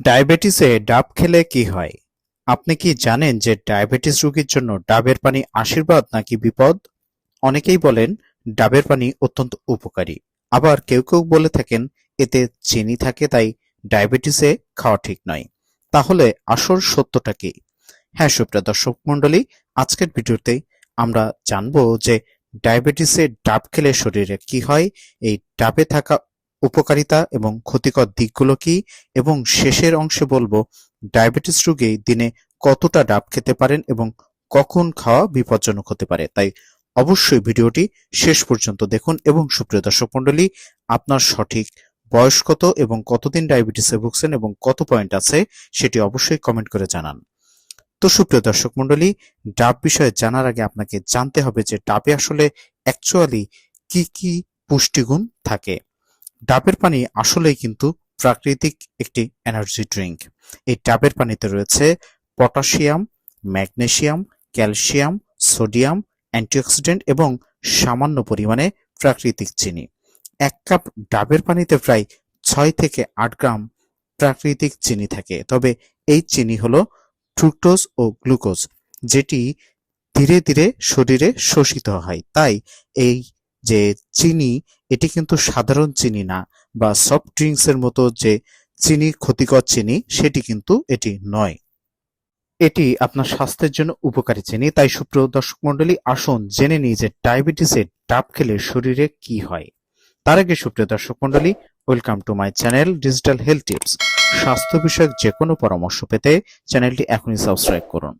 ডায়াবেটিসে ডাব খেলে কি হয়? আপনি কি জানেন যে ডায়াবেটিস রোগীর জন্য ডাবের পানি আশীর্বাদ নাকি বিপদ? অনেকেই বলেন ডাবের পানি অত্যন্ত উপকারী। আবার কেউ কেউ বলে থাকেন এতে চিনি থাকে, তাই ডায়াবেটিসে খাওয়া ঠিক নয়। তাহলে আসল সত্যটা কি? হ্যাঁ সুপ্রিয় দর্শক মণ্ডলী, আজকের ভিডিওতে আমরা জানব যে ডায়াবেটিসে ডাব খেলে শরীরে কি হয়, এই ডাবে থাকা উপকারিতা এবং ক্ষতিকর দিকগুলো কি? এবং শেষের অংশে বলব, ডায়াবেটিস রোগী দিনে কতটা ডাব খেতে পারেন এবং কখন খাওয়া বিপজ্জনক হতে পারে? তাই অবশ্যই ভিডিওটি শেষ পর্যন্ত দেখুন এবং সুপ্রিয় দর্শক মণ্ডলী, আপনার সঠিক বয়স কত এবং কতদিন ডায়াবেটিসে ভুগছেন এবং কত পয়েন্ট আছে সেটি অবশ্যই কমেন্ট করে জানান। তো সুপ্রিয় দর্শক মণ্ডলী, ডাব বিষয়ে জানার আগে আপনাকে জানতে হবে যে ডাবে আসলে অ্যাকচুয়ালি কি কি পুষ্টিগুণ থাকে। ডাবের পানি আসলেই কিন্তু প্রাকৃতিক একটি এনার্জি ড্রিঙ্ক এই ডাবের পানিতে রয়েছে potassium magnesium calcium, sodium, antioxidant এবং সামান্য পরিমাণে প্রাকৃতিক চিনি। এক কাপ ডাবের পানিতে প্রায় ছয় থেকে আট গ্রাম প্রাকৃতিক চিনি থাকে। তবে এই চিনি হলো ফ্রুক্টোজ ও গ্লুকোজ, যেটি ধীরে ধীরে শরীরে শোষিত হয়। তাই এই যে চিনি এটি কিন্তু সাধারণ চিনি না বা সফট ড্রিঙ্কস এর মতো যে চিনি, ক্ষতিকর চিনি, সেটি কিন্তু এটি নয়। এটি আপনার স্বাস্থ্যের জন্য উপকারী চিনি। তাই সুপ্রিয় দর্শক মন্ডলী আসুন জেনে নিই যে ডায়াবেটিসের ডাব খেলে শরীরে কি হয়। তার আগে সুপ্রিয় দর্শক মন্ডলী welcome to my channel digital health tips স্বাস্থ্য বিষয়ক যে কোনো পরামর্শ পেতে চ্যানেলটি এখনই সাবস্ক্রাইব করুন।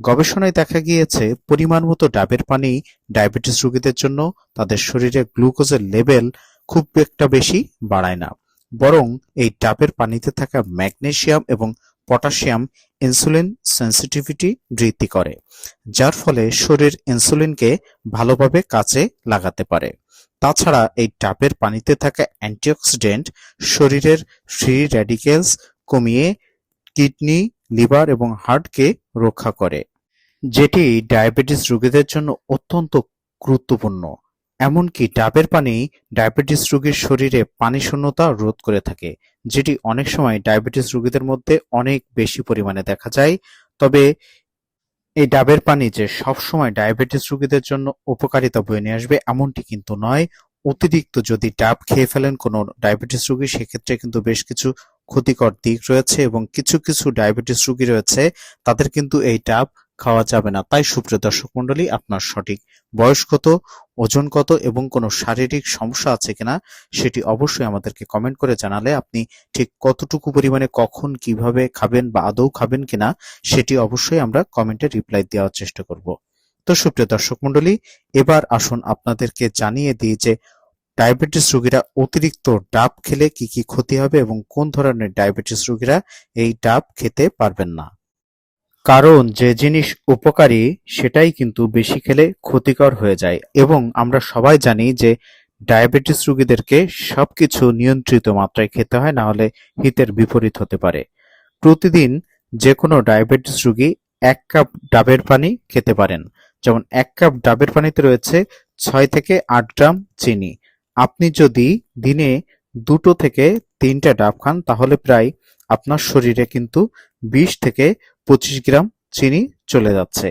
গবেষণায় দেখা গিয়েছে, পরিমাণ মতো ডাবের পানি ডায়াবেটিস রোগীদের জন্য তাদের শরীরে গ্লুকোজের লেভেল খুব একটা বেশি বাড়ায় না। বরং এই ডাবের পানিতে থাকা ম্যাগনেসিয়াম এবং পটাশিয়াম ইনসুলিন সেন্সিটিভিটি বৃদ্ধি করে, যার ফলে শরীর ইনসুলিনকে ভালোভাবে কাজে লাগাতে পারে। তাছাড়া এই ডাবের পানিতে থাকা অ্যান্টিঅক্সিডেন্ট শরীরের ফ্রি র্যাডিক্যালস কমিয়ে কিডনি, লিভার এবং হার্টকে রক্ষা করে। যেটি ডায়াবেটিস রোগীদের জন্য অত্যন্ত গুরুত্বপূর্ণ। এমনকি ডাবের পানি ডায়াবেটিস রোগীর শরীরে পানি শূন্যতা রোধ করে থাকে, যেটি অনেক সময় ডায়াবেটিস রোগীদের মধ্যে অনেক বেশি পরিমাণে দেখা যায়। তবে এই ডাবের পানি যে সবসময় ডায়াবেটিস রোগীদের জন্য উপকারিতা বয়ে নিয়ে আসবে এমনটি কিন্তু নয়। অতিরিক্ত যদি ডাব খেয়ে ফেলেন কোনো ডায়াবেটিস রোগী, সেক্ষেত্রে কিন্তু বেশ কিছু ক্ষতিকর দিক রয়েছে এবং কিছু কিছু ডায়াবেটিস রোগী রয়েছে, তাদের কিন্তু এই ডাব খাওয়া যাবে না। তাই সুপ্রিয় দর্শক মন্ডলী আপনার সঠিক বয়স কত, ওজন কত এবং কোনো শারীরিক সমস্যা আছে কিনা সেটি অবশ্যই আমাদেরকে কমেন্ট করে জানালে আপনি ঠিক কতটুকু পরিমাণে কখন কীভাবে খাবেন বা আদৌ খাবেন কিনা সেটি অবশ্যই আমরা কমেন্টে রিপ্লাই দেওয়ার চেষ্টা করব। তো সুপ্রিয় দর্শক মন্ডলী এবার আসুন আপনাদেরকে জানিয়ে দিই যে ডায়াবেটিস রোগীরা অতিরিক্ত ডাব খেলে কি কি ক্ষতি হবে এবং কোন ধরনের ডায়াবেটিস রোগীরা এই ডাব খেতে পারবেন না? কারণ যে জিনিস উপকারী সেটাই কিন্তু বেশি খেলে ক্ষতিকর হয়ে যায় এবং আমরা সবাই জানি যে ডায়াবেটিস রোগীদেরকে সবকিছু নিয়ন্ত্রিত মাত্রায় খেতে হয় না হলে হিতের বিপরীত হতে পারে। প্রতিদিন যে কোনো ডায়াবেটিস রোগী এক কাপ ডাবের পানি খেতে পারেন। যেমন এক কাপ ডাবের পানিতে রয়েছে ছয় থেকে আট গ্রাম চিনি। আপনি যদি দিনে দুটো থেকে তিনটা ডাব খান, তাহলে প্রায় আপনার শরীরে কিন্তু বিশ থেকে পঁচিশ গ্রাম চিনি চলে যাচ্ছে।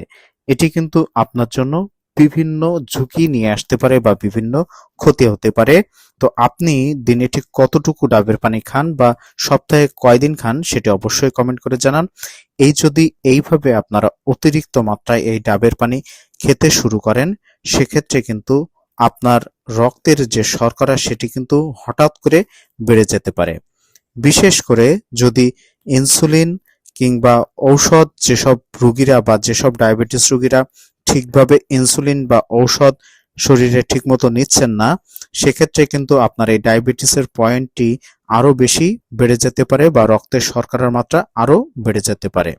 এটি কিন্তু আপনার জন্য বিভিন্ন ঝুঁকি নিয়ে আসতে পারে বা বিভিন্ন ক্ষতি হতে পারে। তো আপনি দিনে ঠিক কতটুকু ডাবের পানি খান বা সপ্তাহে কয়দিন খান, সেটি অবশ্যই কমেন্ট করে জানান। এই যদি এইভাবে আপনারা অতিরিক্ত মাত্রায় এই ডাবের পানি খেতে শুরু করেন, সেক্ষেত্রে কিন্তু আপনার রক্তের যে শর্করা, সেটি কিন্তু হঠাৎ করে বেড়ে যেতে পারে। বিশেষ করে যদি ইনসুলিন কিংবা ঔষধ, যেসব রুগীরা বা যেসব ডায়াবেটিস রুগীরা ঠিকভাবে ইনসুলিন বা ঔষধ শরীরে ঠিকমতো নিচ্ছেন না, সেক্ষেত্রে কিন্তু আপনার এই ডায়াবেটিসের পয়েন্টটি আরও বেশি বেড়ে যেতে পারে বা রক্তের শর্করার মাত্রা আরও বেড়ে যেতে পারে।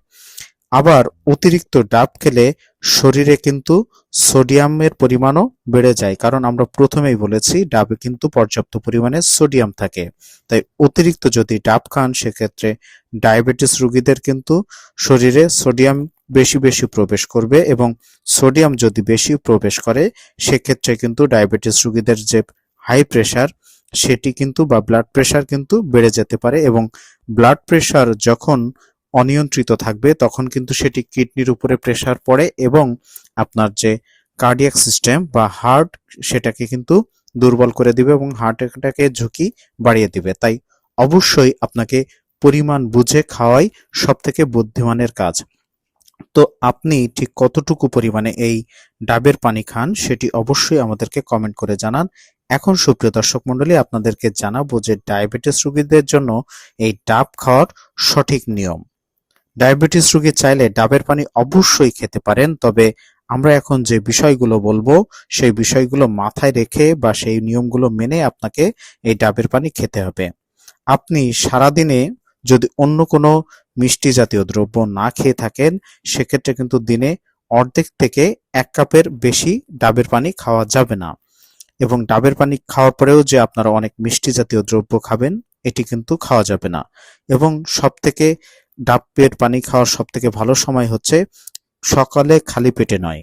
আবার অতিরিক্ত ডাব খেলে শরীরে কিন্তু সোডিয়ামের পরিমাণও বেড়ে যায়। কারণ আমরা প্রথমেই বলেছি, ডাবে কিন্তু পর্যাপ্ত পরিমাণে সোডিয়াম থাকে। তাই অতিরিক্ত যদি ডাব খান, সেক্ষেত্রে ডায়াবেটিস রোগীদের কিন্তু শরীরে সোডিয়াম বেশি বেশি প্রবেশ করবে এবং সোডিয়াম যদি বেশি প্রবেশ করে, সেক্ষেত্রে কিন্তু ডায়াবেটিস রোগীদের যে হাই প্রেশার, সেটি কিন্তু বা ব্লাড প্রেশার কিন্তু বেড়ে যেতে পারে এবং ব্লাড প্রেশার যখন অনিয়ন্ত্রিত থাকবে, তখন কিন্তু সেটি কিডনির উপরে প্রেশার পড়ে এবং আপনার যে কার্ডিয়াক সিস্টেম বা হার্ট সেটাকে কিন্তু দুর্বল করে দিবে এবং হার্ট অ্যাটাকের ঝুঁকি বাড়িয়ে দিবে। তাই অবশ্যই আপনাকে পরিমাণ বুঝে খাওয়াই সব থেকে বুদ্ধিমানের কাজ। তো আপনি ঠিক কতটুকু পরিমাণে এই ডাবের পানি খান সেটি অবশ্যই আমাদেরকে কমেন্ট করে জানান। এখন সুপ্রিয় দর্শক মণ্ডলী, আপনাদেরকে জানাব যে ডায়াবেটিস রোগীদের জন্য এই ডাব খাওয়ার সঠিক নিয়ম। ডায়াবেটিস রোগী চাইলে ডাবের পানি অবশ্যই খেতে পারেন, তবে আমরা এখন যে বিষয়গুলো বলব, সেই বিষয়গুলো মাথায় রেখে বা সেই নিয়মগুলো মেনে আপনাকে এই ডাবের পানি খেতে হবে। আপনি সারাদিনে যদি অন্য কোনো মিষ্টি জাতীয় দ্রব্য না খেয়ে থাকেন, সেক্ষেত্রে কিন্তু দিনে অর্ধেক থেকে এক কাপের বেশি ডাবের পানি খাওয়া যাবে না। এবং ডাবের পানি খাওয়ার পরেও যে আপনারা অনেক মিষ্টি জাতীয় দ্রব্য খাবেন, এটি কিন্তু খাওয়া যাবে না। এবং সব থেকে ডাবের পানি খাওয়ার সব থেকে ভালো সময় হচ্ছে সকালে খালি পেটে নয়।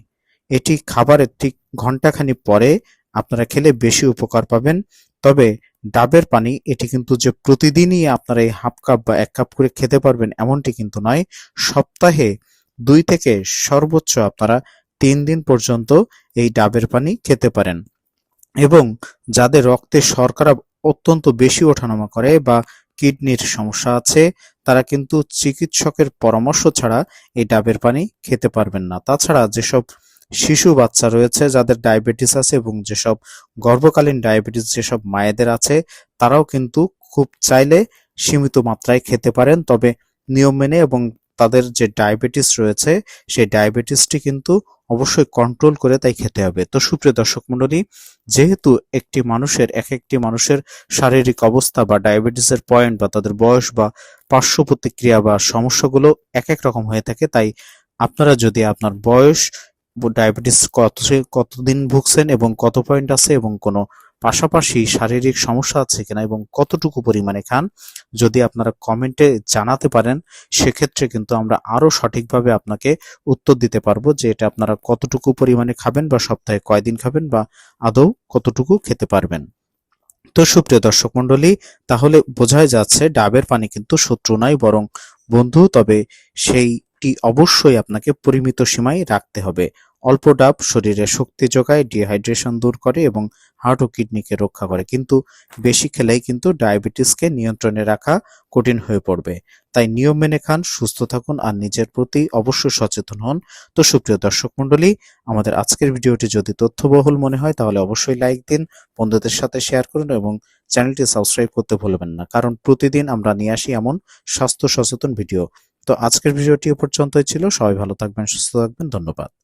এটি খাবারের ঠিক ঘন্টাখানি পরে আপনারা খেলে বেশি উপকার পাবেন। তবে ডাবের পানি, এটি কিন্তু যে প্রতিদিনই আপনারা এই হাফ কাপ বা এক কাপ করে খেতে পারবেন এমনটি কিন্তু নয়। সপ্তাহে দুই থেকে সর্বোচ্চ আপনারা তিন দিন পর্যন্ত এই ডাবের পানি খেতে পারেন। এবং যাদের রক্তে শর্করা অত্যন্ত বেশি ওঠানামা করে বা কিডনির সমস্যা আছে, তারা কিন্তু চিকিৎসকের পরামর্শ ছাড়া এই ডাবের পানি খেতে পারবেন না। তাছাড়া যেসব শিশু বাচ্চা রয়েছে, যাদের ডায়াবেটিস আছে এবং যেসব গর্ভকালীন ডায়াবেটিস যেসব মায়েদের আছে, তারাও কিন্তু খুব চাইলে সীমিত মাত্রায় খেতে পারেন। তবে নিয়ম মেনে এবং তাদের যে ডায়াবেটিস রয়েছে, সেই ডায়াবেটিসটি কিন্তু অবশ্যই কন্ট্রোল করে তাই খেতে হবে। তো সুপ্রিয় দর্শক মণ্ডলী, যেহেতু একটি মানুষের, এক একটি মানুষের শারীরিক অবস্থা বা ডায়াবেটিসের পয়েন্ট বা তাদের বয়স বা পার্শ্ব প্রতিক্রিয়া বা সমস্যাগুলো এক এক রকম হয়ে থাকে, তাই আপনারা যদি আপনার বয়স ডায়াবেটিস কত কতদিন ভুগছেন এবং কত পয়েন্ট আছে এবং কোনো পাশাপাশি শারীরিক সমস্যা আছে কিনা এবং কতটুকু পরিমাণে খান, যদি আপনারা কমেন্টে জানাতে পারেন, সেক্ষেত্রে কিন্তু আমরা আরও সঠিকভাবে আপনাকে উত্তর দিতে পারব যে এটা আপনারা কতটুকু পরিমাণে খাবেন বা সপ্তাহে কয়দিন খাবেন বা আদৌ কতটুকু খেতে পারবেন। তো সুপ্রিয় দর্শক মন্ডলী তাহলে বোঝাই যাচ্ছে ডাবের পানি কিন্তু শত্রু নয় বরং বন্ধু, তবে সেইটি অবশ্যই আপনাকে পরিমিত সীমায় রাখতে হবে। অল্প ডাব শরীরে শক্তি যোগায় ডিহাইড্রেশন দূর করে এবং হার্ট ও কিডনিকে রক্ষা করে। কিন্তু বেশি খেলেই কিন্তু ডায়াবেটিসকে নিয়ন্ত্রণে রাখা কঠিন হয়ে পড়বে। তাই নিয়ম মেনে খান, সুস্থ থাকুন আর নিজের প্রতি অবশ্যই সচেতন হন। তো সুপ্রিয় দর্শক মন্ডলী আমাদের আজকের ভিডিওটি যদি তথ্যবহুল মনে হয়, তাহলে অবশ্যই লাইক দিন, বন্ধুদের সাথে শেয়ার করুন এবং চ্যানেলটি সাবস্ক্রাইব করতে ভুলবেন না। কারণ প্রতিদিন আমরা নিয়ে আসি এমন স্বাস্থ্য সচেতন ভিডিও। তো আজকের ভিডিওটি পর্যন্তই ছিল। সবাই ভালো থাকবেন, সুস্থ থাকবেন। ধন্যবাদ।